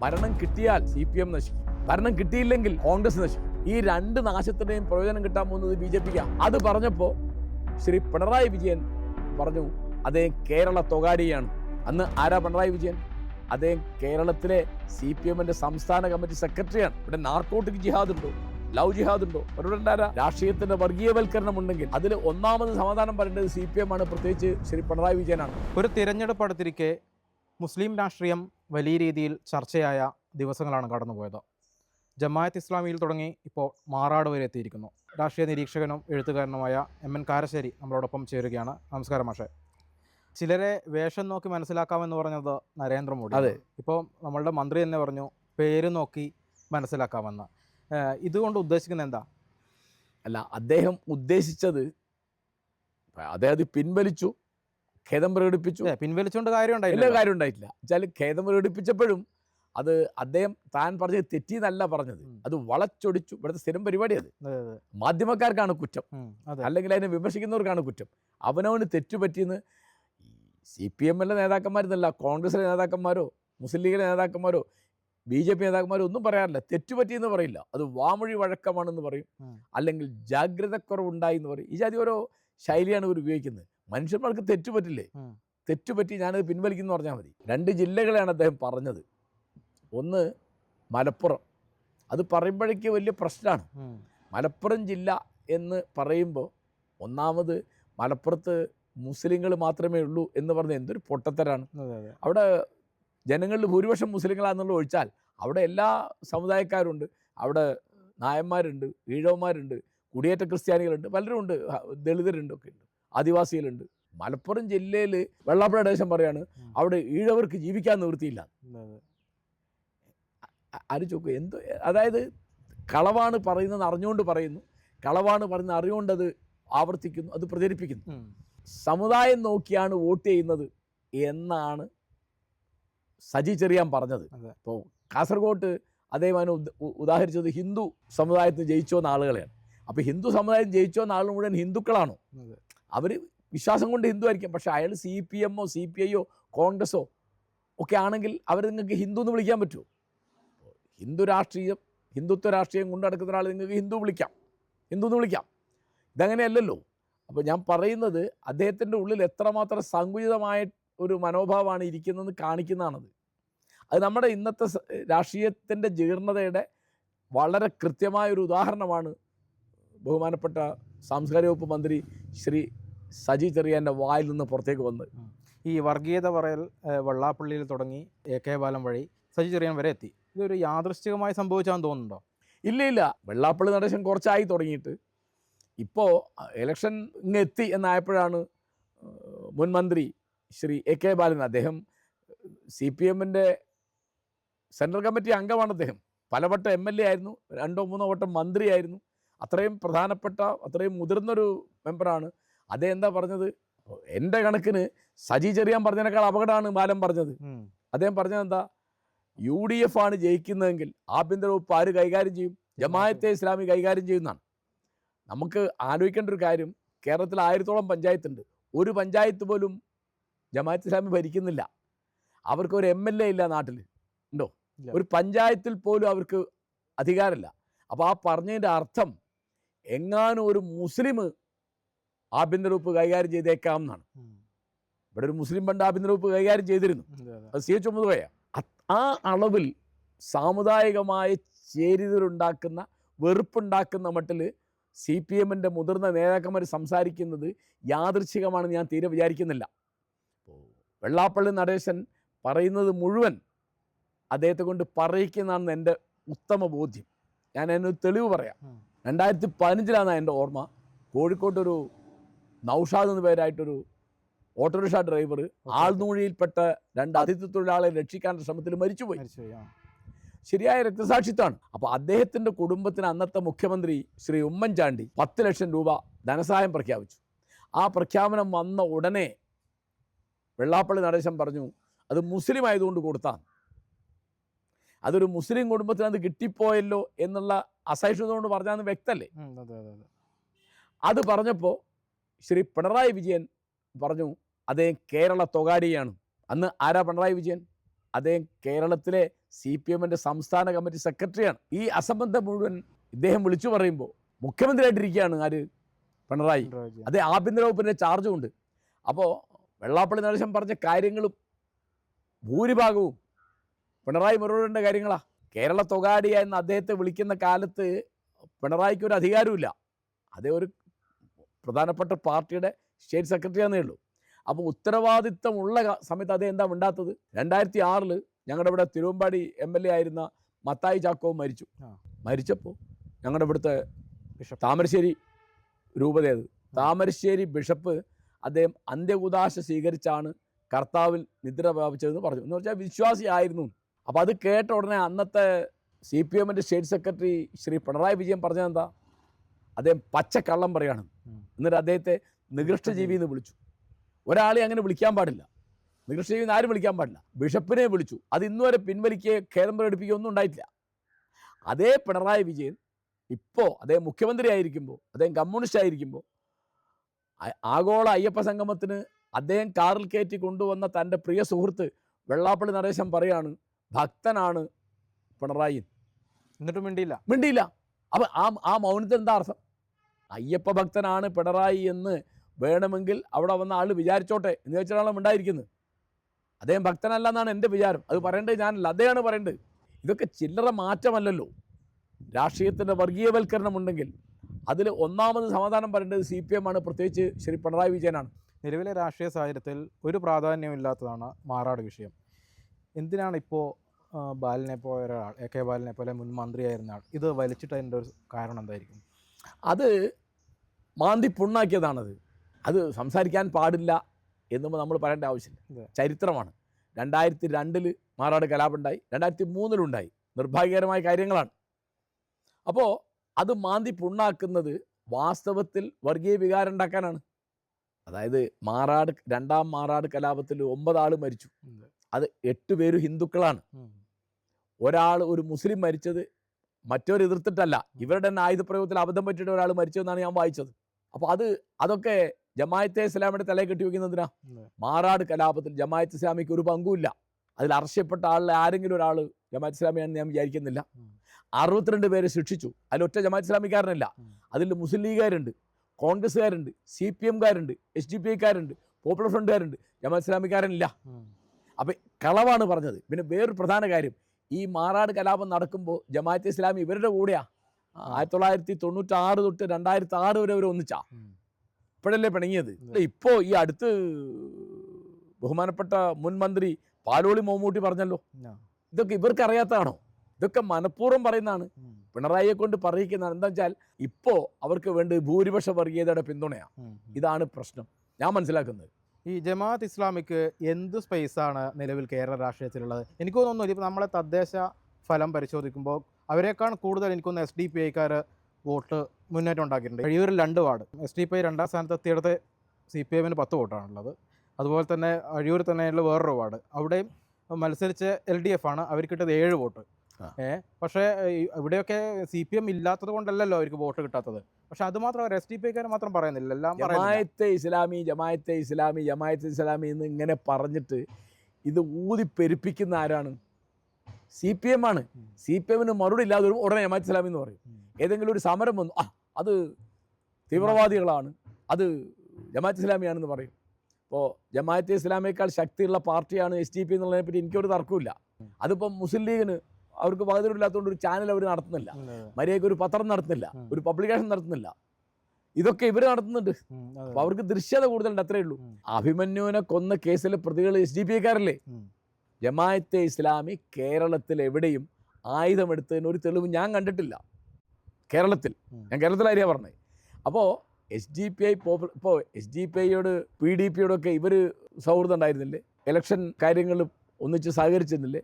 ഭരണം കിട്ടിയാൽ C P M നശിക്കും. ഭരണം കിട്ടിയില്ലെങ്കിൽ കോൺഗ്രസ് നശിക്കും. ഈ രണ്ട് നാശത്തിന്റെയും പ്രയോജനം കിട്ടാൻ പോകുന്നത് ബി ജെ പിക്കാണ് അത് പറഞ്ഞപ്പോൾ ശ്രീ പിണറായി വിജയൻ പറഞ്ഞു അദ്ദേഹം കേരള തൊഗാടിയാണ്. അന്ന് ആരാ പിണറായി വിജയൻ? അദ്ദേഹം കേരളത്തിലെ സി പി എമ്മിന്റെ സംസ്ഥാന കമ്മിറ്റി സെക്രട്ടറിയാണ്. ഇവിടെ നാർക്കോട്ടിക് ജിഹാദ് ഉണ്ടോ? ലവ് ജിഹാദ് ഉണ്ടോ? ഒരുണ്ടാരാ രാഷ്ട്രീയത്തിന്റെ വർഗീയവൽക്കരണം ഉണ്ടെങ്കിൽ അതിൽ ഒന്നാമത് സമാധാനം പറയേണ്ടത് സി പി എം ആണ്. പ്രത്യേകിച്ച് ശ്രീ പിണറായി വിജയനാണ്. ഒരു തിരഞ്ഞെടുപ്പ് അടുത്തിരിക്കെ മുസ്ലിം രാഷ്ട്രീയം വലിയ രീതിയിൽ ചർച്ചയായ ദിവസങ്ങളാണ് കടന്നുപോയത്. ജമായത്ത് ഇസ്ലാമിയിൽ തുടങ്ങി ഇപ്പോൾ മാറാട് വരെ എത്തിയിരിക്കുന്നു. രാഷ്ട്രീയ നിരീക്ഷകനും എഴുത്തുകാരനുമായ എം എൻ കാരശ്ശേരി നമ്മളോടൊപ്പം ചേരുകയാണ്. നമസ്കാരം മാഷേ. ചിലരെ വേഷം നോക്കി മനസ്സിലാക്കാമെന്ന് പറഞ്ഞത് നരേന്ദ്രമോദി അതെ. ഇപ്പോൾ നമ്മളുടെ മന്ത്രി തന്നെ പറഞ്ഞു പേര് നോക്കി മനസ്സിലാക്കാമെന്ന്. ഇതുകൊണ്ട് ഉദ്ദേശിക്കുന്നത് എന്താ? അല്ല അദ്ദേഹം ഉദ്ദേശിച്ചത് അദ്ദേഹം പിൻവലിച്ചു ഖേദം പ്രകടിപ്പിച്ചു. പിൻവലിച്ചുകൊണ്ട് കാര്യം ഉണ്ടായില്ല കാര്യം ഉണ്ടായിട്ടില്ല. വെച്ചാൽ ഖേദം പ്രകടിപ്പിച്ചപ്പോഴും അത് അദ്ദേഹം താൻ പറഞ്ഞത് തെറ്റിയെന്നല്ല പറഞ്ഞത്. അത് വളച്ചൊടിച്ചു. ഇവിടുത്തെ സ്ഥിരം പരിപാടി അത്. മാധ്യമക്കാർക്കാണ് കുറ്റം. അല്ലെങ്കിൽ അതിനെ വിമർശിക്കുന്നവർക്കാണ് കുറ്റം. അവനവന് തെറ്റുപറ്റിയെന്ന് സി പി എമ്മിലെ നേതാക്കന്മാരെന്നല്ല കോൺഗ്രസിലെ നേതാക്കന്മാരോ മുസ്ലിം ലീഗിലെ നേതാക്കന്മാരോ ബി ജെ പി നേതാക്കന്മാരോ ഒന്നും പറയാറില്ല. തെറ്റുപറ്റിയെന്ന് പറയില്ല. അത് വാമൊഴി വഴക്കമാണെന്ന് പറയും. അല്ലെങ്കിൽ ജാഗ്രതക്കുറവുണ്ടായി എന്ന് പറയും. ഈ ജാതി ഓരോ ശൈലിയാണ് ഇവർ ഉപയോഗിക്കുന്നത്. മനുഷ്യന്മാർക്ക് തെറ്റുപറ്റില്ലേ. തെറ്റുപറ്റി ഞാനത് പിൻവലിക്കുന്നു പറഞ്ഞാൽ മതി. രണ്ട് ജില്ലകളെയാണ് അദ്ദേഹം പറഞ്ഞത്. ഒന്ന് മലപ്പുറം. അത് പറയുമ്പോഴേക്ക് വലിയ പ്രശ്നമാണ്. മലപ്പുറം ജില്ല എന്ന് പറയുമ്പോൾ ഒന്നാമത് മലപ്പുറത്ത് മുസ്ലിങ്ങൾ മാത്രമേ ഉള്ളൂ എന്ന് പറഞ്ഞ എന്തൊരു പൊട്ടത്തരാണ്. അവിടെ ജനങ്ങളിൽ ഭൂരിപക്ഷം മുസ്ലിങ്ങളാണെന്നുള്ള ഒഴിച്ചാൽ അവിടെ എല്ലാ സമുദായക്കാരുണ്ട്. അവിടെ നായന്മാരുണ്ട് ഈഴവന്മാരുണ്ട് കുടിയേറ്റ ക്രിസ്ത്യാനികളുണ്ട് പലരും ഉണ്ട് ദളിതരുണ്ടൊക്കെ ദളിതരുണ്ട് ഒക്കെ ഉണ്ട്. ആദിവാസികളുണ്ട്. മലപ്പുറം ജില്ലയിൽ വെള്ളാപ്പുഴ ദേശം പറയാണ് അവിടെ ഈഴവർക്ക് ജീവിക്കാൻ നിവൃത്തിയില്ല. അതെ അതെ. ആര് ചോക്കും എന്ത് അതായത് കളവാണ് പറയുന്നത് അറിഞ്ഞുകൊണ്ട് പറയുന്നു. കളവാണ് പറയുന്നത് അറിയുകൊണ്ട് അത് ആവർത്തിക്കുന്നു അത് പ്രചരിപ്പിക്കുന്നു. സമുദായം നോക്കിയാണ് വോട്ട് ചെയ്യുന്നത് എന്നാണ് സജി ചെറിയാൻ പറഞ്ഞത്. ഇപ്പോൾ കാസർഗോട്ട് ഉ- ഉദാഹരിച്ചത് ഹിന്ദു സമുദായത്തിൽ ജയിച്ചോന്ന ആളുകളെയാണ്. അപ്പോൾ ഹിന്ദു സമുദായം ജയിച്ചോന്ന ആൾ മുഴുവൻ ഹിന്ദുക്കളാണോ? അവർ വിശ്വാസം കൊണ്ട് ഹിന്ദു ആയിരിക്കും പക്ഷേ അയാൾ സി പി എമ്മോ സി പി ഐയോ കോൺഗ്രസ്സോ ഒക്കെ ആണെങ്കിൽ അവർ നിങ്ങൾക്ക് ഹിന്ദു എന്ന് വിളിക്കാൻ പറ്റുമോ? ഹിന്ദു രാഷ്ട്രീയം ഹിന്ദുത്വ രാഷ്ട്രീയം കൊണ്ട് നടക്കുന്ന ഒരാൾ നിങ്ങൾക്ക് ഹിന്ദു വിളിക്കാം. ഹിന്ദു എന്ന് വിളിക്കാം. ഇതങ്ങനെയല്ലല്ലോ. അപ്പോൾ ഞാൻ പറയുന്നത് അദ്ദേഹത്തിന്റെ ഉള്ളിൽ എത്രമാത്രം സങ്കുചിതമായ ഒരു മനോഭാവമാണ് ഇരിക്കുന്നതെന്ന് കാണിക്കുന്നതാണത്. അത് നമ്മുടെ ഇന്നത്തെ രാഷ്ട്രീയത്തിന്റെ ജീർണതയുടെ വളരെ കൃത്യമായൊരു ഉദാഹരണമാണ് ബഹുമാനപ്പെട്ട സാംസ്കാരിക വകുപ്പ് മന്ത്രി ശ്രീ സജി ചെറിയാന്റെ വായിൽ നിന്ന് പുറത്തേക്ക് വന്ന്. ഈ വർഗീയത പറയൽ വെള്ളാപ്പള്ളിയിൽ തുടങ്ങി എ കെ ബാലം വഴി സജി ചെറിയാൻ വരെ എത്തി. ഇതൊരു യാദൃശ്ചികമായി സംഭവിച്ചാന്ന് തോന്നുന്നുണ്ടോ? ഇല്ല ഇല്ല. വെള്ളാപ്പള്ളി നടേശൻ കുറച്ചായി തുടങ്ങിയിട്ട്. ഇപ്പോൾ ഇലക്ഷൻ ഇങ്ങ് എത്തി എന്നായപ്പോഴാണ് മുൻമന്ത്രി മുൻ മന്ത്രി ശ്രീ എ കെ ബാലൻ അദ്ദേഹം സി പി എമ്മിന്റെ സെൻട്രൽ കമ്മിറ്റി അംഗമാണ് അദ്ദേഹം. പലവട്ടം എം എൽ എ ആയിരുന്നു രണ്ടോ മൂന്നോ വട്ടം മന്ത്രിയായിരുന്നു. അത്രയും പ്രധാനപ്പെട്ട അത്രയും മുതിർന്നൊരു മെമ്പറാണ്. അദ്ദേഹം എന്താ പറഞ്ഞത്? എന്റെ കണക്കിന് സജി ചെറിയാൻ പറഞ്ഞതിനേക്കാൾ അപകടമാണ് ബാലൻ പറഞ്ഞത്. അദ്ദേഹം പറഞ്ഞത് എന്താ? യു ഡി എഫ് ആണ് ജയിക്കുന്നതെങ്കിൽ ആഭ്യന്തര വകുപ്പ് ആര് കൈകാര്യം ചെയ്യും? ജമായത്തെ ഇസ്ലാമി കൈകാര്യം ചെയ്യുന്നതാണ്. നമുക്ക് ആലോചിക്കേണ്ട ഒരു കാര്യം കേരളത്തിൽ ആയിരത്തോളം പഞ്ചായത്തുണ്ട്. ഒരു പഞ്ചായത്ത് പോലും ജമായത്ത് ഇസ്ലാമി ഭരിക്കുന്നില്ല. അവർക്ക് ഒരു എം എൽ എ ഇല്ല നാട്ടിൽ ഉണ്ടോ? ഒരു പഞ്ചായത്തിൽ പോലും അവർക്ക് അധികാരമില്ല. അപ്പോൾ ആ പറഞ്ഞതിന്റെ അർത്ഥം എങ്ങാനും ഒരു മുസ്ലിം ആഭ്യന്തര വകുപ്പ് കൈകാര്യം ചെയ്തേക്കാം എന്നാണ് ഇവിടെ ഒരു മുസ്ലിം പണ്ട് ആഭ്യന്തര വകുപ്പ് കൈകാര്യം ചെയ്തിരുന്നു. അതെ സി എച്ച് മുതുകയ ആ അളവിൽ സാമുദായികമായ ചേരിതരുണ്ടാക്കുന്ന വെറുപ്പുണ്ടാക്കുന്ന മട്ടിൽ സി പി എമ്മിന്റെ മുതിർന്ന നേതാക്കന്മാർ സംസാരിക്കുന്നത് യാദൃച്ഛികമാണെന്ന് ഞാൻ തീരെ വിചാരിക്കുന്നില്ല. വെള്ളാപ്പള്ളി നടേശൻ പറയുന്നത് മുഴുവൻ അദ്ദേഹത്തെ കൊണ്ട് പറയിക്കുന്നതാണെന്ന് എന്റെ ഉത്തമ ബോധ്യം. ഞാൻ അതിനൊരു തെളിവ് പറയാം. രണ്ടായിരത്തി പതിനഞ്ചിലാണ് എന്റെ ഓർമ്മ. കോഴിക്കോട്ടൊരു നൗഷാദ് എന്ന പേരായിട്ടൊരു ഓട്ടോറിക്ഷ ഡ്രൈവർ ആൾനൂഴിയിൽപ്പെട്ട രണ്ട് അതിഥി തൊഴിലാളെ രക്ഷിക്കാനുള്ള ശ്രമത്തിൽ മരിച്ചുപോയി. ശരിയായ രക്തസാക്ഷിത്വമാണ്. അപ്പോൾ അദ്ദേഹത്തിന്റെ കുടുംബത്തിന് അന്നത്തെ മുഖ്യമന്ത്രി ശ്രീ ഉമ്മൻചാണ്ടി പത്ത് ലക്ഷം രൂപ ധനസഹായം പ്രഖ്യാപിച്ചു. ആ പ്രഖ്യാപനം വന്ന ഉടനെ വെള്ളാപ്പള്ളി നടേശൻ പറഞ്ഞു അത് മുസ്ലിം ആയതുകൊണ്ട് കൊടുത്താണ് അതൊരു മുസ്ലിം കുടുംബത്തിന് അത് കിട്ടിപ്പോയല്ലോ എന്നുള്ള അസഹിഷ്ണുത കൊണ്ട് പറഞ്ഞാന്ന് വ്യക്തല്ലേ? അതെ പറഞ്ഞപ്പോൾ ശ്രീ പിണറായി വിജയൻ പറഞ്ഞു അദ്ദേഹം കേരള തൊഗാഡിയാണ് അന്ന് ആരാ പിണറായി വിജയൻ? അദ്ദേഹം കേരളത്തിലെ സി പി എമ്മിന്റെ സംസ്ഥാന കമ്മിറ്റി സെക്രട്ടറിയാണ്. ഈ അസംബന്ധം മുഴുവൻ ഇദ്ദേഹം വിളിച്ചു പറയുമ്പോൾ മുഖ്യമന്ത്രിയായിട്ടിരിക്കുകയാണ് ആര്? പിണറായി. അതേ ആഭ്യന്തര വകുപ്പിന്റെ ചാർജും ഉണ്ട്. അപ്പോൾ വെള്ളാപ്പള്ളി നടേശൻ പറഞ്ഞ കാര്യങ്ങളും ഭൂരിഭാഗവും പിണറായി മുരളീധരന്റെ കാര്യങ്ങളാ. കേരള തൊഗാഡിയ എന്ന് അദ്ദേഹത്തെ വിളിക്കുന്ന കാലത്ത് പിണറായിക്ക് ഒരു അധികാരമില്ല അതേ ഒരു പ്രധാനപ്പെട്ട പാർട്ടിയുടെ സ്റ്റേറ്റ് സെക്രട്ടറി ആണെന്നേ ഉള്ളൂ. അപ്പോൾ ഉത്തരവാദിത്തമുള്ള സമയത്ത് അദ്ദേഹം എന്താ ഉണ്ടാത്തത് രണ്ടായിരത്തി ആറിൽ ഞങ്ങളുടെ ഇവിടെ തിരുവമ്പാടി എം എൽ എ ആയിരുന്ന മത്തായി ചാക്കോ മരിച്ചു. മരിച്ചപ്പോൾ ഞങ്ങളുടെ ഇവിടുത്തെ ബിഷപ്പ്. താമരശ്ശേരി രൂപതയത് താമരശ്ശേരി ബിഷപ്പ് അദ്ദേഹം അന്ത്യകുദാശ സ്വീകരിച്ചാണ് കർത്താവിൽ നിദ്ര പ്രാപിച്ചതെന്ന് പറഞ്ഞു. എന്ന് വെച്ചാൽ വിശ്വാസിയായിരുന്നു. അപ്പോൾ അത് കേട്ട ഉടനെ അന്നത്തെ സി പി എമ്മിന്റെ സ്റ്റേറ്റ് സെക്രട്ടറി ശ്രീ പിണറായി വിജയൻ പറഞ്ഞതെന്താ? അദ്ദേഹം പച്ചക്കള്ളം പറയാണ്. എന്നിട്ട് അദ്ദേഹത്തെ നികൃഷ്ടജീവി എന്ന് വിളിച്ചു. ഒരാളെ അങ്ങനെ വിളിക്കാൻ പാടില്ല. നികൃഷ്ടജീവി എന്ന് ആരും വിളിക്കാൻ പാടില്ല. ബിഷപ്പിനെ വിളിച്ചു. അത് ഇന്നുവരെ പിൻവലിക്കുകയോ ഖേദം പ്രകടിപ്പിക്കുകയോ ഒന്നും ഉണ്ടായിട്ടില്ല. അതേ പിണറായി വിജയൻ ഇപ്പോൾ അദ്ദേഹം മുഖ്യമന്ത്രി ആയിരിക്കുമ്പോൾ അദ്ദേഹം കമ്മ്യൂണിസ്റ്റ് ആയിരിക്കുമ്പോൾ ആഗോള അയ്യപ്പ സംഗമത്തിന് അദ്ദേഹം കാറിൽ കയറ്റി കൊണ്ടുവന്ന തന്റെ പ്രിയ സുഹൃത്ത് വെള്ളാപ്പള്ളി നടേശൻ പറയാണ് ഭക്തനാണ് പിണറായി. എന്നിട്ടും മിണ്ടിയില്ല. മിണ്ടിയില്ല. അപ്പം ആ ആ മൗനത്തിന് എന്താ അർത്ഥം? അയ്യപ്പ ഭക്തനാണ് പിണറായി എന്ന് വേണമെങ്കിൽ അവിടെ വന്ന ആൾ വിചാരിച്ചോട്ടെ എന്ന് വെച്ചിട്ടാണ് ഉണ്ടായിരിക്കുന്നത് അദ്ദേഹം ഭക്തനല്ല എന്നാണ് എന്റെ വിചാരം. അത് പറയേണ്ടത് ഞാനല്ല അദ്ദേഹമാണ് പറയേണ്ടത്. ഇതൊക്കെ ചില്ലറ മാറ്റമല്ലല്ലോ. രാഷ്ട്രീയത്തിന്റെ വർഗീയവൽക്കരണം ഉണ്ടെങ്കിൽ അതിൽ ഒന്നാമത് സമാധാനം പറയേണ്ടത് സി പി എം ആണ്. പ്രത്യേകിച്ച് ശ്രീ പിണറായി വിജയനാണ്. നിലവിലെ രാഷ്ട്രീയ സാഹചര്യത്തിൽ ഒരു പ്രാധാന്യമില്ലാത്തതാണ് മാറാട് വിഷയം. എന്തിനാണ് ഇപ്പോൾ ബാലിനെ പോയ ഒരാൾ എ കെ ബാലിനെ പോലെ മുൻ മന്ത്രിയായിരുന്ന ആൾ ഇത് വലിച്ചിട്ടതിന്റെ ഒരു കാരണം എന്തായിരിക്കും? അത് മാന്തി പുണ്ണാക്കിയതാണത്. അത് സംസാരിക്കാൻ പാടില്ല എന്നും നമ്മൾ പറയേണ്ട ആവശ്യമില്ല. ചരിത്രമാണ്. രണ്ടായിരത്തി രണ്ടിൽ മാറാട് കലാപുണ്ടായി രണ്ടായിരത്തി മൂന്നിലുണ്ടായി നിർഭാഗ്യകരമായ കാര്യങ്ങളാണ്. അപ്പോൾ അത് മാന്തി പുണ്ണാക്കുന്നത് വാസ്തവത്തിൽ വർഗീയ വികാരം ഉണ്ടാക്കാനാണ്. അതായത് മാറാട് രണ്ടാം മാറാട് കലാപത്തിൽ ഒമ്പത് ആൾ മരിച്ചു അത് എട്ട് പേര് ഹിന്ദുക്കളാണ്. ഒരാൾ ഒരു മുസ്ലിം മരിച്ചത് മറ്റവർ എതിർത്തിട്ടല്ല. ഇവരുടെ തന്നെ ആയുധപ്രയോഗത്തിൽ അബദ്ധം പറ്റിയിട്ട് ഒരാൾ മരിച്ചതെന്നാണ് ഞാൻ വായിച്ചത്. അപ്പോൾ അത് അതൊക്കെ ജമായത്തെ ഇസ്ലാമിയുടെ തലയിൽ കെട്ടി വെക്കുന്നതിനാ മാറാട് കലാപത്തിൽ ജമായത്ത് ഇസ്ലാമിക്ക് ഒരു പങ്കുമില്ല. അതിൽ അറസ്റ്റപ്പെട്ട ആളിൽ ആരെങ്കിലും ഒരാൾ ജമാത്ത് ഇസ്ലാമിയാണെന്ന് ഞാൻ വിചാരിക്കുന്നില്ല. അറുപത്തിരണ്ട് പേരെ ശിക്ഷിച്ചു. അതിൽ ഒറ്റ ജമായത്ത് ഇസ്ലാമിക്കാരനല്ല. അതിൽ മുസ്ലിം ലീഗുകാരുണ്ട് കോൺഗ്രസ്സുകാരുണ്ട് സി പി എംകാരുണ്ട് എസ് ഡി പി ഐക്കാരുണ്ട് പോപ്പുലർ ഫ്രണ്ട്കാരുണ്ട്. ജമാഅത്ത് ഇസ്ലാമിക്കാരനില്ല. അപ്പം കളവാണ് പറഞ്ഞത്. പിന്നെ വേറൊരു പ്രധാന കാര്യം. ഈ മാറാട് കലാപം നടക്കുമ്പോൾ ജമാഅത്ത് ഇസ്ലാമി ഇവരുടെ കൂടെയാ. ആയിരത്തി തൊള്ളായിരത്തി തൊണ്ണൂറ്റി ആറ് തൊട്ട് രണ്ടായിരത്തി ആറ് വരെ അവർ ഒന്നിച്ചാ. ഇപ്പോഴല്ലേ പിണങ്ങിയത്? ഇപ്പോ ഇപ്പോൾ ഈ അടുത്ത് ബഹുമാനപ്പെട്ട മുൻ മന്ത്രി പാലോളി മമ്മൂട്ടി പറഞ്ഞല്ലോ. ഇതൊക്കെ ഇവർക്ക് അറിയാത്തതാണോ ഇതൊക്കെ മനഃപൂർവം പറയുന്നതാണ്. പിണറായിയെ കൊണ്ട് പറയിക്കുന്നതാണ്. എന്താ വെച്ചാൽ ഇപ്പോൾ അവർക്ക് വേണ്ടി ഭൂരിപക്ഷ വർഗീയതയുടെ പിന്തുണയാണ് ഇതാണ് പ്രശ്നം. ഞാൻ മനസ്സിലാക്കുന്നത്. ഈ ജമാഅത്ത് ഇസ്ലാമിക്ക് എന്ത് സ്പേസാണ് നിലവിൽ കേരള രാഷ്ട്രീയത്തിലുള്ളത്? എനിക്ക് തോന്നുന്നു ഇപ്പോൾ നമ്മളെ തദ്ദേശ ഫലം പരിശോധിക്കുമ്പോൾ അവരെക്കാൾ കൂടുതൽ എനിക്കൊന്ന് എസ് ഡി പി ഐക്കാർ വോട്ട് മുന്നേറ്റം ഉണ്ടാക്കിയിട്ടുണ്ട്. കഴിയൂരിൽ രണ്ട് ward. S D P I രണ്ടാം സ്ഥാനത്ത് എത്തിയിടത്ത് സി പി എമ്മിന് പത്ത് വോട്ടാണുള്ളത്. അതുപോലെ തന്നെ അഴിയൂർ തന്നെയുള്ള വേറൊരു വാർഡ്. അവിടെയും മത്സരിച്ച് എൽ ഡി എഫ് ആണ്. അവർക്കിട്ടത് ഏഴ് വോട്ട്. ആ. ഏ പക്ഷേ ഇവിടെയൊക്കെ സി പി എം ഇല്ലാത്തത് കൊണ്ടല്ലല്ലോ അവർക്ക് വോട്ട് കിട്ടാത്തത്. പക്ഷെ അത് മാത്രം എസ് ഡി പി ഐക്കാർ മാത്രം പറയുന്നില്ല. എല്ലാം ജമായത്തെ ഇസ്ലാമി ജമായത്തെ ഇസ്ലാമി ജമായത്തെ ഇസ്ലാമി എന്ന് ഇങ്ങനെ പറഞ്ഞിട്ട് ഇത് ഊതി പെരുപ്പിക്കുന്ന ആരാണ്? സി പി എം ആണ്. സി പി എമ്മിന് മറുപടി ഇല്ലാതെ ഉടനെ ജമാഅത്ത് ഇസ്ലാമി എന്ന് പറയും. ഏതെങ്കിലും ഒരു സമരം വന്നു. ആ അത് തീവ്രവാദികളാണ്. അത് ജമാഅത്ത് ഇസ്ലാമിയാണെന്ന് പറയും. ഇപ്പോൾ ജമാഅത്തെ ഇസ്ലാമിയേക്കാൾ ശക്തിയുള്ള പാർട്ടിയാണ് എസ് ഡി പി എന്നുള്ളതിനെ പറ്റി എനിക്കൊരു തർക്കമില്ല. അതിപ്പം മുസ്ലിം ലീഗിന് അവർക്ക് പകുതിയില്ലാത്തതുകൊണ്ട് ഒരു ചാനൽ അവർ നടത്തുന്നില്ല. മര്യാദയ്ക്ക് ഒരു പത്രം നടത്തുന്നില്ല. ഒരു പബ്ലിക്കേഷൻ നടത്തുന്നില്ല. ഇതൊക്കെ ഇവർ നടത്തുന്നുണ്ട്. അപ്പൊ അവർക്ക് ദൃശ്യത കൂടുതലുണ്ട് അത്രേ ഉള്ളൂ. അഭിമന്യുവിനെ കൊന്ന കേസിലെ പ്രതികൾ എസ് ഡി പി ഐക്കാരല്ലേ. ജമായത്തെ ഇസ്ലാമി കേരളത്തിൽ എവിടെയും ആയുധമെടുത്തതിന് ഒരു തെളിവ് ഞാൻ കണ്ടിട്ടില്ല. കേരളത്തിൽ. ഞാൻ കേരളത്തിലാര്യ പറഞ്ഞത് അപ്പോൾ S D P I popular ഇപ്പോൾ എസ് ഡി പി ഐയോട് പി ഡി പിയോടൊക്കെ ഇവർ സൗഹൃദം ഉണ്ടായിരുന്നില്ലേ? ഇലക്ഷൻ കാര്യങ്ങൾ ഒന്നിച്ച് സഹകരിച്ചിരുന്നില്ലേ?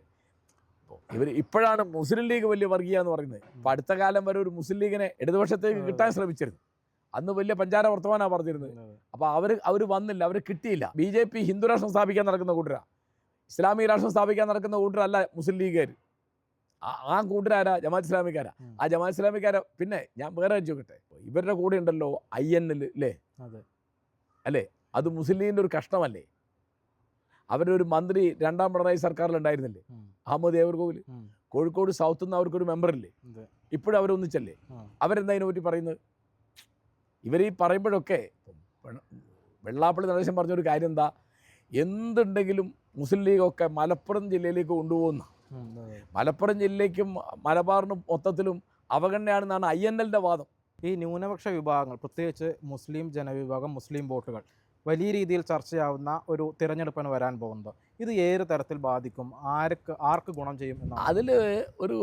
ഇവർ ഇപ്പോഴാണ് മുസ്ലിം ലീഗ് വലിയ വർഗീയ എന്ന് പറയുന്നത്. ഇപ്പം അടുത്ത കാലം വരെ ഒരു മുസ്ലിം ലീഗിനെ ഇടതുപക്ഷത്തേക്ക്. കിട്ടാൻ ശ്രമിച്ചിരുന്നു. അന്ന് വലിയ പഞ്ചാര വർത്തമാനമാണ് പറഞ്ഞിരുന്നത്. അപ്പോൾ അവർ അവർ വന്നില്ല അവർ കിട്ടിയില്ല. ബി ജെ പി ഹിന്ദു രാഷ്ട്രം സ്ഥാപിക്കാൻ നടക്കുന്ന കൂട്ടരാ. ഇസ്ലാമിക രാഷ്ട്രം സ്ഥാപിക്കാൻ നടക്കുന്ന കൂട്ടരല്ല മുസ്ലിം ലീഗുകാർ ആ കൂട്ടരാരാ? ജമാഅത്ത് ഇസ്ലാമിക്കാരാ. ആ ജമാഅത്ത് ഇസ്ലാമിക്കാരെ പിന്നെ ഞാൻ വേറെ ചോദിക്കട്ടെ. ഇവരുടെ കൂടെ ഉണ്ടല്ലോ ഐ എൻ എൽ അല്ലേ. അല്ലേ? അത് മുസ്ലിം ലീഗിന്റെ ഒരു കഷ്ടമല്ലേ ഒരു മന്ത്രി രണ്ടാം പിണറായി സർക്കാരിലുണ്ടായിരുന്നില്ലേ. അഹമ്മദ് ദേവർകോവിൽ ഉം. കോഴിക്കോട് സൗത്ത് നിന്ന് അവർക്കൊരു മെമ്പറില്ലേ. ഇപ്പോഴും അവരൊന്നിച്ചല്ലേ. അവരെന്താ അതിനെ പറ്റി പറയുന്നത്? ഇവർ ഈ പറയുമ്പോഴൊക്കെ വെള്ളാപ്പള്ളി നടേശൻ പറഞ്ഞൊരു കാര്യം എന്താ എന്തുണ്ടെങ്കിലും മുസ്ലിം ലീഗൊക്കെ മലപ്പുറം ജില്ലയിലേക്ക് കൊണ്ടുപോകുന്ന മലപ്പുറം ജില്ലയ്ക്കും മലബാറിനും മൊത്തത്തിലും അവഗണനയാണെന്നാണ് ഐ എൻ എല്ലിന്റെ വാദം. ഈ ന്യൂനപക്ഷ വിഭാഗങ്ങൾ പ്രത്യേകിച്ച് മുസ്ലിം ജനവിഭാഗം മുസ്ലിം വോട്ടുകൾ വലിയ രീതിയിൽ ചർച്ചയാവുന്ന ഒരു തിരഞ്ഞെടുപ്പാണ് വരാൻ പോകുന്നത്. ഇത് ഏത് തരത്തിൽ ബാധിക്കും? ആർക്ക് ആർക്ക് ഗുണം ചെയ്യും എന്നാണ്? അതിൽ ഒരു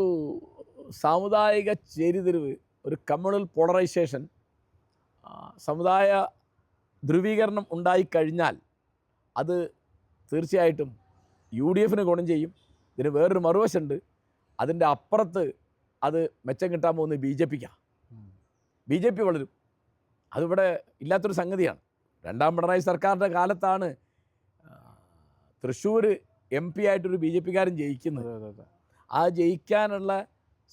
സാമുദായിക ചേരിതിരിവ് ഒരു കമ്മ്യൂണൽ പോളറൈസേഷൻ സമുദായ ധ്രുവീകരണം ഉണ്ടായിക്കഴിഞ്ഞാൽ അത് തീർച്ചയായിട്ടും യു ഡി എഫിന് ഗുണം ചെയ്യും. ഇതിന് വേറൊരു മറുവശമുണ്ട്. അതിന്റെ അപ്പുറത്ത് അത് മെച്ചം കിട്ടാൻ പോകുന്നത് ബി ജെ പിക്കാണ് ബി ജെ പി വളരും. അതിവിടെ ഇല്ലാത്തൊരു സംഗതിയാണ്. രണ്ടാം പിണറായി സർക്കാരിന്റെ കാലത്താണ് തൃശ്ശൂർ എം പി ആയിട്ടൊരു ബി ജെ പിക്കാരൻ ജയിക്കുന്നത്. ആ ജയിക്കാനുള്ള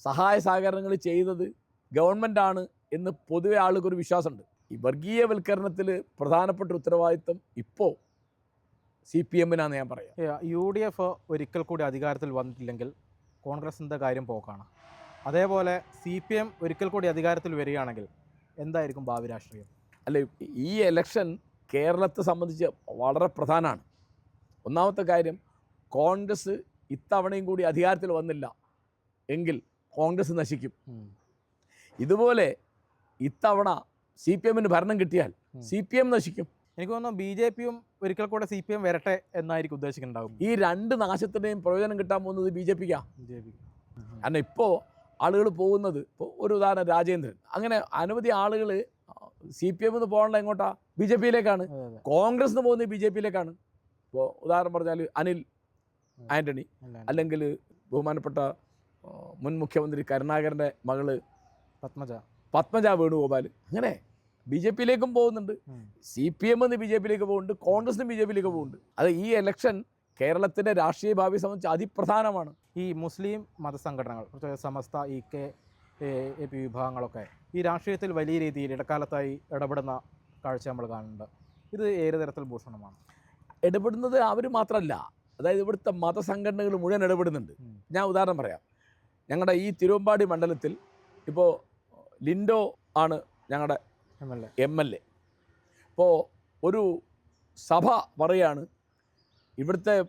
സഹായ സഹകരണങ്ങൾ ചെയ്തത് ഗവൺമെന്റാണ് എന്ന് പൊതുവെ ആളുകൾക്കൊരു വിശ്വാസമുണ്ട്. ഈ വർഗീയവൽക്കരണത്തിൽ പ്രധാനപ്പെട്ട ഉത്തരവാദിത്വം ഇപ്പോൾ സി പി എമ്മിനാന്ന് ഞാൻ പറയാം. യു ഡി എഫ് ഒരിക്കൽ കൂടി അധികാരത്തിൽ വന്നിട്ടില്ലെങ്കിൽ കോൺഗ്രസിന്റെ കാര്യം പോക്കാണ്. അതേപോലെ സി പി എം ഒരിക്കൽ കൂടി അധികാരത്തിൽ വരികയാണെങ്കിൽ എന്തായിരിക്കും ഭാവി രാഷ്ട്രീയം? അല്ല ഈ എലക്ഷൻ കേരളത്തെ സംബന്ധിച്ച് വളരെ പ്രധാനമാണ് ഒന്നാമത്തെ കാര്യം കോൺഗ്രസ് ഇത്തവണയും കൂടി അധികാരത്തിൽ വന്നില്ല. എങ്കിൽ കോൺഗ്രസ് നശിക്കും. ഇതുപോലെ ഇത്തവണ സി പി എമ്മിന് ഭരണം കിട്ടിയാൽ. സി പി എം നശിക്കും. എനിക്ക് തോന്നുന്നു ബി ജെ പിയും ഒരിക്കൽ കൂടെ സി പി എം വരട്ടെ എന്നായിരിക്കും ഉദ്ദേശിക്കുന്നുണ്ടാവും. ഈ രണ്ട് നാശത്തിന്റെയും പ്രയോജനം കിട്ടാൻ പോകുന്നത് ബി ജെ പിക്കാ. ബി ജെ പി കാരണം ഇപ്പോൾ ആളുകൾ പോകുന്നത് ഇപ്പോൾ ഒരു ഉദാഹരണം രാജേന്ദ്രൻ. അങ്ങനെ അനവധി ആളുകൾ സി പി എമ്മിൽ നിന്ന് പോകണ്ട എങ്ങോട്ടാ? B J പിയിലേക്കാണ്. കോൺഗ്രസ് നിന്ന് പോകുന്നത് ബി ജെ പിയിലേക്കാണ്. ഇപ്പോൾ ഉദാഹരണം പറഞ്ഞാൽ അനിൽ അല്ല. അല്ലെങ്കിൽ ബഹുമാനപ്പെട്ട മുൻ മുഖ്യമന്ത്രി കരുണാകരന്റെ മകൾ പത്മജ. പത്മജ വേണുഗോപാൽ. അങ്ങനെ ബി ജെ പിയിലേക്കും പോകുന്നുണ്ട്. സി പി എം എന്ന് ബി ജെ പിയിലേക്ക് പോകുന്നുണ്ട്. കോൺഗ്രസിനും ബി ജെ പിയിലേക്ക് പോകുന്നുണ്ട്. അത് ഈ ഇലക്ഷൻ കേരളത്തിന്റെ രാഷ്ട്രീയ ഭാവി സംബന്ധിച്ച് അതിപ്രധാനമാണ്. ഈ മുസ്ലിം മതസംഘടനകൾ Samastha E K A P വിഭാഗങ്ങളൊക്കെ ഈ രാഷ്ട്രീയത്തിൽ വലിയ രീതിയിൽ ഇടക്കാലത്തായി ഇടപെടുന്ന കാഴ്ച നമ്മൾ കാണുന്നുണ്ട്. ഇത് ഏത് തരത്തിൽ ഭൂഷണമാണ്? ഇടപെടുന്നത് അവർ മാത്രമല്ല. അതായത് ഇവിടുത്തെ മതസംഘടനകൾ മുഴുവൻ ഇടപെടുന്നുണ്ട്. ഞാൻ ഉദാഹരണം പറയാം. ഞങ്ങളുടെ ഈ തിരുവമ്പാടി മണ്ഡലത്തിൽ ഇപ്പോൾ ലിൻഡോ ആണ് ഞങ്ങളുടെ M L A. M L A. ഇപ്പോൾ ഒരു സഭ പറയാണ് ഇവിടുത്തെ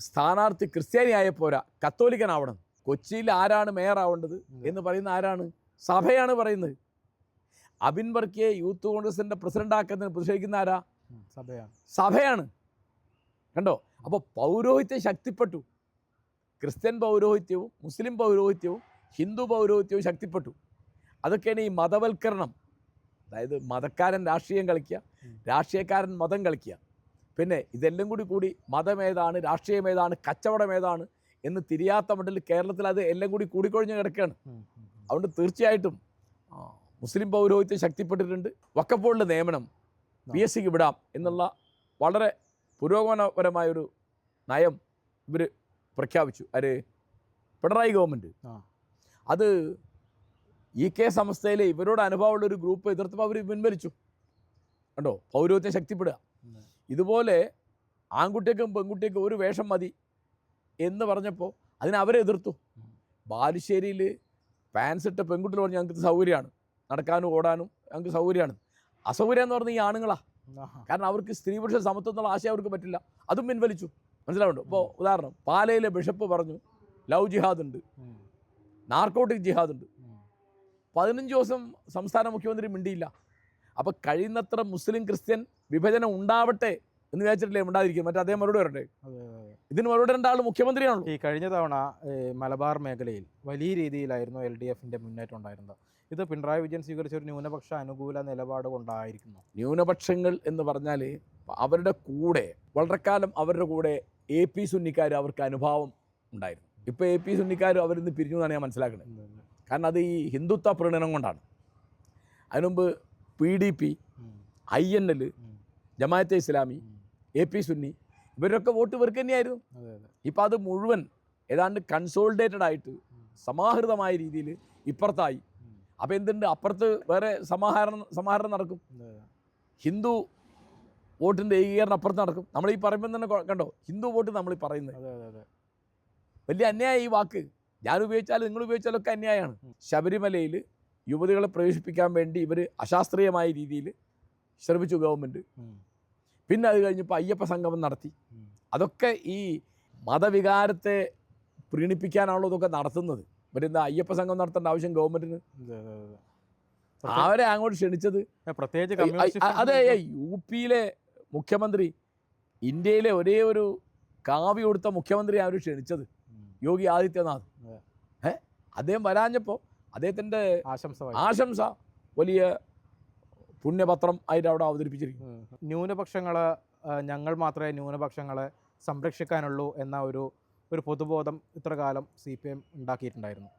സ്ഥാനാർത്ഥി ക്രിസ്ത്യാനിയായ പോരാ കത്തോലിക്കനാവണം. കൊച്ചിയിൽ ആരാണ് മേയർ ആവേണ്ടത്? എന്ന് പറയുന്ന ആരാണ്? സഭയാണ് പറയുന്നത്. അബിൻ വർക്കിയെ യൂത്ത് കോൺഗ്രസിന്റെ പ്രസിഡന്റ് ആക്കുന്ന പ്രതിഷേധിക്കുന്ന ആരാ? സഭയാണ്. സഭയാണ്. കണ്ടോ? അപ്പോൾ പൗരോഹിത്യം ശക്തിപ്പെട്ടു. ക്രിസ്ത്യൻ പൗരോഹിത്യവും മുസ്ലിം പൗരോഹിത്യവും ഹിന്ദു പൗരോഹിത്യവും ശക്തിപ്പെട്ടു. അതൊക്കെയാണ് ഈ മതവൽക്കരണം. അതായത് മതക്കാരൻ രാഷ്ട്രീയം കളിക്കുക. രാഷ്ട്രീയക്കാരൻ മതം കളിക്കുക. പിന്നെ ഇതെല്ലാം കൂടി കൂടി മതമേതാണ് രാഷ്ട്രീയം ഏതാണ് കച്ചവടം ഏതാണ് എന്ന് തിരിയാത്ത മട്ടിൽ കേരളത്തിൽ അത് എല്ലാം കൂടി കൂടിക്കൊഴിഞ്ഞ് കിടക്കുകയാണ്. അതുകൊണ്ട് തീർച്ചയായിട്ടും മുസ്ലിം പൗരോഹിത്യം ശക്തിപ്പെട്ടിട്ടുണ്ട്. വക്കപ്പോളിന്റെ നിയമനം പി എസ് സിക്ക് വിടാം എന്നുള്ള വളരെ പുരോഗമനപരമായൊരു നയം ഇവർ പ്രഖ്യാപിച്ചു. ആര്? പിണറായി ഗവൺമെന്റ്. അത് ഇ കെ സംസ്ഥയിലെ ഇവരോട് അനുഭവമുള്ള ഒരു ഗ്രൂപ്പ് എതിർത്തപ്പോൾ അവർ പിൻവലിച്ചു. കണ്ടോ? പൗരോഹിത്യം ശക്തിപ്പെടുക. ഇതുപോലെ ആൺകുട്ടിക്കും പെൺകുട്ടിക്കും ഒരു വേഷം മതി എന്ന് പറഞ്ഞപ്പോൾ അതിനെ അവരെ എതിർത്തു ഉം. ബാലുശ്ശേരിയിൽ പാൻസ് ഇട്ട പെൺകുട്ടികൾ പറഞ്ഞ് ഞങ്ങൾക്ക് സൗകര്യമാണ്. നടക്കാനും ഓടാനും ഞങ്ങൾക്ക് സൗകര്യമാണ്. അസൗകര്യം എന്ന് പറഞ്ഞാൽ ഈ ആണുങ്ങളാ. കാരണം അവർക്ക് സ്ത്രീ പുരുഷ സമത്വം എന്നുള്ള ആശയം അവർക്ക് പറ്റില്ല. അതും പിൻവലിച്ചു. മനസ്സിലാവുണ്ട് ഇപ്പോൾ ഉദാഹരണം പാലയിലെ ബിഷപ്പ് പറഞ്ഞു ലവ് ജിഹാദ് ഉണ്ട്. നാർക്കോട്ടിക് ജിഹാദ് ഉണ്ട്. പതിനഞ്ച് ദിവസം സംസ്ഥാന മുഖ്യമന്ത്രി മിണ്ടിയില്ല. അപ്പോൾ കഴിയുന്നത്ര മുസ്ലിം ക്രിസ്ത്യൻ വിഭജനം ഉണ്ടാവട്ടെ എന്ന് വിചാരിച്ചിട്ടില്ലേ ഉണ്ടായിരിക്കും മറ്റേ അദ്ദേഹം മറുപടി വരട്ടെ. ഇതിന് മറുപടി രണ്ടാൾ മുഖ്യമന്ത്രിയാണല്ലോ. ഈ കഴിഞ്ഞ തവണ മലബാർ മേഖലയിൽ വലിയ രീതിയിലായിരുന്നു എൽ ഡി എഫിന്റെ മുന്നേറ്റം ഉണ്ടായിരുന്നത്. ഇത് പിണറായി വിജയൻ സ്വീകരിച്ച ഒരു ന്യൂനപക്ഷ അനുകൂല നിലപാട് കൊണ്ടായിരിക്കുന്നു. ന്യൂനപക്ഷങ്ങൾ എന്ന് പറഞ്ഞാൽ അവരുടെ കൂടെ വളരെ കാലം അവരുടെ കൂടെ എ പി സുന്നിക്കാർ അവർക്ക് അനുഭാവം ഉണ്ടായിരുന്നു. ഇപ്പോൾ എ പി സുന്നിക്കാർ അവരിന്ന് പിരിഞ്ഞു എന്നാണ് ഞാൻ മനസ്സിലാക്കുന്നത്. കാരണം അത് ഈ ഹിന്ദുത്വ പ്രീണനം കൊണ്ടാണ്. അതിനുമുമ്പ് P D P I N L Jamaat Islami. A P Sunni ഇവരൊക്കെ വോട്ട് ഇവർക്ക് തന്നെയായിരുന്നു. ഇപ്പോൾ അത്. മുഴുവൻ ഏതാണ്ട് കൺസോൾഡേറ്റഡ് ആയിട്ട് സമാഹൃതമായ രീതിയിൽ ഇപ്പുറത്തായി. അപ്പോൾ എന്തുണ്ട്? അപ്പുറത്ത് വേറെ സമാഹരണം സമാഹരണം നടക്കും. ഹിന്ദു വോട്ടിന്റെ ഏകീകരണം അപ്പുറത്ത് നടക്കും. നമ്മൾ ഈ പറയുമ്പോൾ തന്നെ കണ്ടോ? ഹിന്ദു വോട്ട് നമ്മൾ ഈ പറയുന്നത്. വലിയ അന്യായ ഈ വാക്ക്. ഞാൻ ഉപയോഗിച്ചാലും നിങ്ങൾ ഉപയോഗിച്ചാലും ഒക്കെ അന്യായമാണ്. ശബരിമലയിൽ യുവതികളെ പ്രവേശിപ്പിക്കാൻ വേണ്ടി ഇവർ അശാസ്ത്രീയമായ രീതിയിൽ ശ്രമിച്ചു ഗവൺമെന്റ്. പിന്നെ അത് കഴിഞ്ഞപ്പോൾ അയ്യപ്പ സംഗമം നടത്തി. അതൊക്കെ ഈ മതവികാരത്തെ പ്രീണിപ്പിക്കാനുള്ളതൊക്കെ നടത്തുന്നത്. ഇവരെന്താ അയ്യപ്പ സംഘം നടത്തേണ്ട ആവശ്യം ഗവൺമെന്റിന്. അവരെ അങ്ങോട്ട് ക്ഷണിച്ചത്? പ്രത്യേകിച്ച് അതെ യു പിയിലെ മുഖ്യമന്ത്രി ഇന്ത്യയിലെ ഒരേ ഒരു കാവ്യ കൊടുത്ത മുഖ്യമന്ത്രി അവർ ക്ഷണിച്ചത്? യോഗി ആദിത്യനാഥ്. ഏഹ് അദ്ദേഹം വരാഞ്ഞപ്പോൾ അദ്ദേഹത്തിന്റെ ആശംസ ആശംസ. വലിയ പുണ്യപത്രം ആയിട്ട് അവിടെ അവതരിപ്പിച്ചിരിക്കും ന്യൂനപക്ഷങ്ങൾ ഞങ്ങൾ മാത്രമേ ന്യൂനപക്ഷങ്ങളെ സംരക്ഷിക്കാനുള്ളൂ എന്ന ഒരു ഒരു പൊതുബോധം ഇത്ര കാലം സി പി എം ഉണ്ടാക്കിയിട്ടുണ്ടായിരുന്നു.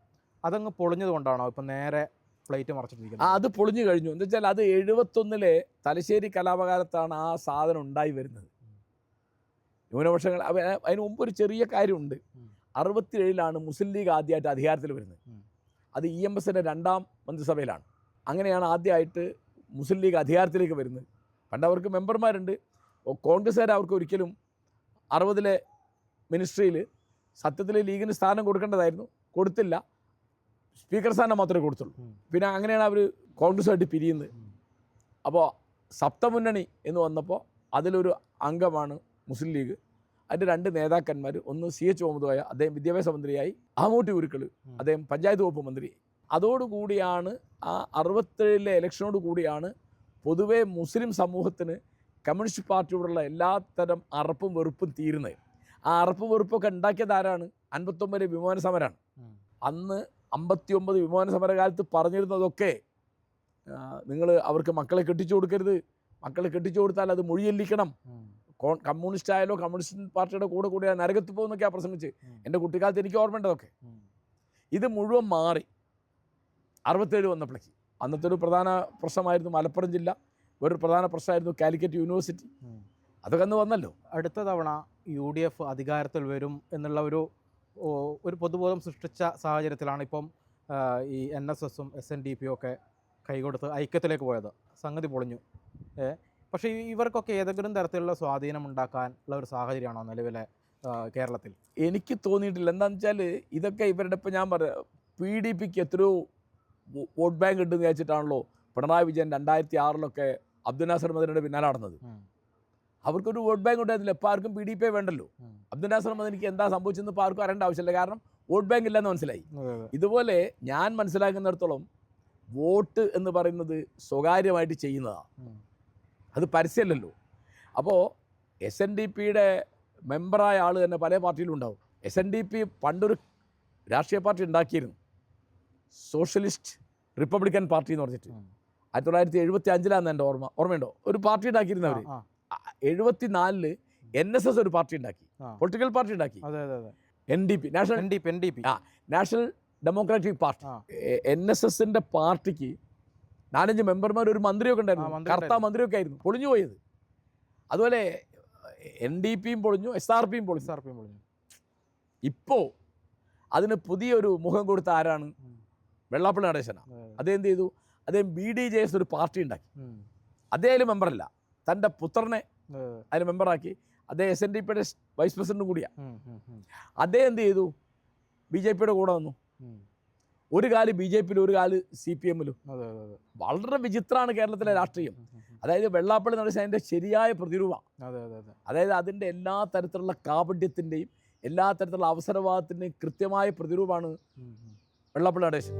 അതങ്ങ് പൊളിഞ്ഞതുകൊണ്ടാണോ ഇപ്പം നേരെ പ്ലേറ്റ് മറച്ചിട്ടിരിക്കുന്നത്? അത് പൊളിഞ്ഞു കഴിഞ്ഞു. എന്ന് വെച്ചാൽ അത് എഴുപത്തൊന്നിലെ തലശ്ശേരി കലാപകാലത്താണ് ആ സാധനം ഉണ്ടായി വരുന്നത്. ന്യൂനപക്ഷങ്ങൾ അതിന് മുമ്പ് ഒരു ചെറിയ കാര്യമുണ്ട്. അറുപത്തിയേഴിലാണ് മുസ്ലിം ലീഗ് ആദ്യമായിട്ട് അധികാരത്തിൽ വരുന്നത്. അത് ഇ എം എസിന്റെ രണ്ടാം മന്ത്രിസഭയിലാണ്. അങ്ങനെയാണ് ആദ്യമായിട്ട് മുസ്ലിം ലീഗ് അധികാരത്തിലേക്ക് വരുന്നത്. പണ്ട് അവർക്ക് മെമ്പർമാരുണ്ട്. കോൺഗ്രസ്സുകാർ അവർക്ക് ഒരിക്കലും അറുപതിലെ മിനിസ്ട്രിയിൽ സത്യത്തിൽ ലീഗിന് സ്ഥാനം കൊടുക്കേണ്ടതായിരുന്നു. കൊടുത്തില്ല. സ്പീക്കർ സ്ഥാനം മാത്രമേ കൊടുത്തുള്ളൂ. പിന്നെ അങ്ങനെയാണ് അവർ കോൺഗ്രസ്സുമായിട്ട് പിരിയുന്നത്. അപ്പോൾ സപ്തമുന്നണി എന്ന് വന്നപ്പോൾ അതിലൊരു അംഗമാണ് മുസ്ലിം ലീഗ്. അതിന്റെ രണ്ട് നേതാക്കന്മാർ ഒന്ന് സി എച്ച് മുഹമ്മദ് അദ്ദേഹം വിദ്യാഭ്യാസ മന്ത്രിയായി. ആമൂട്ടി ഉരുക്കൾ. അദ്ദേഹം പഞ്ചായത്ത് വകുപ്പ് മന്ത്രിയായി. അതോടുകൂടിയാണ് ആ അറുപത്തേഴിലെ ഇലക്ഷനോട് കൂടിയാണ് പൊതുവെ മുസ്ലിം സമൂഹത്തിന് കമ്മ്യൂണിസ്റ്റ് പാർട്ടിയോടുള്ള എല്ലാത്തരം അറപ്പും വെറുപ്പും തീരുന്നത്. ആ അറപ്പും വെറുപ്പൊക്കെ ഉണ്ടാക്കിയത് ആരാണ്? അൻപത്തൊമ്പത് വിമാന സമരമാണ്. അന്ന് അമ്പത്തിയൊമ്പത് വിമാന സമരകാലത്ത് പറഞ്ഞിരുന്നതൊക്കെ നിങ്ങൾ അവർക്ക് മക്കളെ കെട്ടിച്ചു കൊടുക്കരുത്. മക്കളെ കെട്ടിച്ചു കൊടുത്താൽ അത് മൊഴിയെല്ലിക്കണം. കമ്മ്യൂണിസ്റ്റ് ആയാലോ കമ്മ്യൂണിസ്റ്റ് പാർട്ടിയുടെ കൂടെ കൂടിയാൽ നരകത്ത് പോകുന്നൊക്കെയാണ് പ്രസംഗിച്ച് എന്റെ കുട്ടിക്കാലത്ത് എനിക്ക് ഓർമ്മയുണ്ടതൊക്കെ ഉണ്ടതൊക്കെ ഇത് മുഴുവൻ മാറി. അറുപത്തേഴ് വന്നപ്പോഴേക്ക്. അന്നത്തെ ഒരു പ്രധാന പ്രശ്നമായിരുന്നു മലപ്പുറം ജില്ല ഒരു പ്രധാന പ്രശ്നമായിരുന്നു കാലിക്കറ്റ് യൂണിവേഴ്സിറ്റി. അതൊക്കെ അന്ന് വന്നല്ലോ. അടുത്ത തവണ യു ഡി എഫ് അധികാരത്തിൽ വരും എന്നുള്ള ഒരു ഒരു പൊതുബോധം സൃഷ്ടിച്ച സാഹചര്യത്തിലാണ് ഇപ്പം ഈ എൻ എസ് എസും എസ് എൻ ഡി പിയും ഒക്കെ കൈകൊടുത്ത് ഐക്യത്തിലേക്ക് പോയത്. സംഗതി പൊളിഞ്ഞു. പക്ഷേ ഇവർക്കൊക്കെ ഏതെങ്കിലും തരത്തിലുള്ള സ്വാധീനം ഉണ്ടാക്കാൻ ഉള്ള ഒരു സാഹചര്യമാണോ നിലവിലെ കേരളത്തിൽ? എനിക്ക് തോന്നിയിട്ടില്ല. എന്താണെന്ന് വെച്ചാൽ ഇതൊക്കെ ഇവരുടെ ഇപ്പം ഞാൻ പറയാം പി ഡി പിക്ക് എത്രയോ വോട്ട് ബാങ്ക് ഉണ്ടെന്ന് വിചാരിച്ചിട്ടാണല്ലോ പിണറായി വിജയൻ രണ്ടായിരത്തി ആറിലൊക്കെ അബ്ദുൽ നാസർ മദനിയുടെ പിന്നാലെ നടന്നത്. അവർക്കൊരു വോട്ട് ബാങ്ക് ഉണ്ടായിരുന്നില്ല. ഇപ്പോൾ ആർക്കും പി ഡി പി വേണ്ടല്ലോ. അബ്ദുൽ നാസർ മദനിക്ക് എന്താ സംഭവിച്ചെന്ന് ഇപ്പോൾ ആർക്കും അറിയേണ്ട ആവശ്യമില്ല. കാരണം വോട്ട് ബാങ്ക് ഇല്ലെന്ന് മനസ്സിലായി. ഇതുപോലെ ഞാൻ മനസ്സിലാക്കുന്നിടത്തോളം വോട്ട് എന്ന് പറയുന്നത് സ്വകാര്യമായിട്ട് ചെയ്യുന്നതാണ് അത് പരസ്യമല്ലല്ലോ. അപ്പോൾ എസ് എൻ ഡി പിയുടെ മെമ്പറായ ആൾ തന്നെ പല പാർട്ടിയിലും ഉണ്ടാവും. എസ് എൻ ഡി പി പണ്ടൊരു രാഷ്ട്രീയ പാർട്ടി ഉണ്ടാക്കിയിരുന്നു. സോഷ്യലിസ്റ്റ് റിപ്പബ്ലിക്കൻ പാർട്ടി എന്ന് പറഞ്ഞിട്ട്. ആയിരത്തി തൊള്ളായിരത്തി എഴുപത്തി അഞ്ചിലാണ് എന്റെ ഓർമ്മ. ഓർമ്മയുണ്ടോ? ഒരു പാർട്ടി ഉണ്ടാക്കിയിരുന്നവർ എഴുപത്തി നാലിൽ എൻ എസ് എസ് ഒരു പാർട്ടി ഉണ്ടാക്കി. പൊളിറ്റിക്കൽ പാർട്ടി ഉണ്ടാക്കി. N D P national N D P N D P. ആ. National democratic party. N S എസിന്റെ പാർട്ടിക്ക് നാലഞ്ച് മെമ്പർമാർ ഒരു മന്ത്രിയൊക്കെ ഉണ്ടായിരുന്നു. കർത്താ മന്ത്രിയൊക്കെ ആയിരുന്നു. പൊളിഞ്ഞു പോയത്. അതുപോലെ എൻ ഡി പിയും പൊളിഞ്ഞു എസ് ആർ പിയും എസ് പൊളിഞ്ഞു ആർ പിയും പൊളിഞ്ഞു. ഇപ്പോൾ അതിന് പുതിയൊരു മുഖം കൊടുത്ത ആരാണ്. വെള്ളാപ്പള്ളി നടേശനാണ് അതെ. അദ്ദേഹം എന്ത് ചെയ്തു? അദ്ദേഹം ബി ഡി ജെ എസ് ഒരു പാർട്ടി ഉണ്ടാക്കി. അദ്ദേഹം അതിൽ മെമ്പറല്ല തന്റെ പുത്രനെ അതെ, അതെ. അതിൽ മെമ്പറാക്കി അദ്ദേഹം എസ് എൻ ഡി പിയുടെ വൈസ് പ്രസിഡന്റും കൂടിയാണ്. അദ്ദേഹം എന്ത് ചെയ്തു? ബി ജെ പിയുടെ കൂടെ വന്നു. ഒരു കാൽ ബി ജെ പിയിലും ഒരു കാൽ സി പി എമ്മിലും വളരെ വിചിത്രമാണ് കേരളത്തിലെ രാഷ്ട്രീയം. അതായത് വെള്ളാപ്പള്ളി നടേശൻ അതിന്റെ ശരിയായ പ്രതിരൂപമാണ് അതെ അതായത് അതിന്റെ എല്ലാ തരത്തിലുള്ള കാപഡ്യത്തിന്റെയും എല്ലാ തരത്തിലുള്ള അവസരവാദത്തിന്റെയും കൃത്യമായ പ്രതിരൂപമാണ്. വെള്ളാപ്പള്ളി നടേശൻ.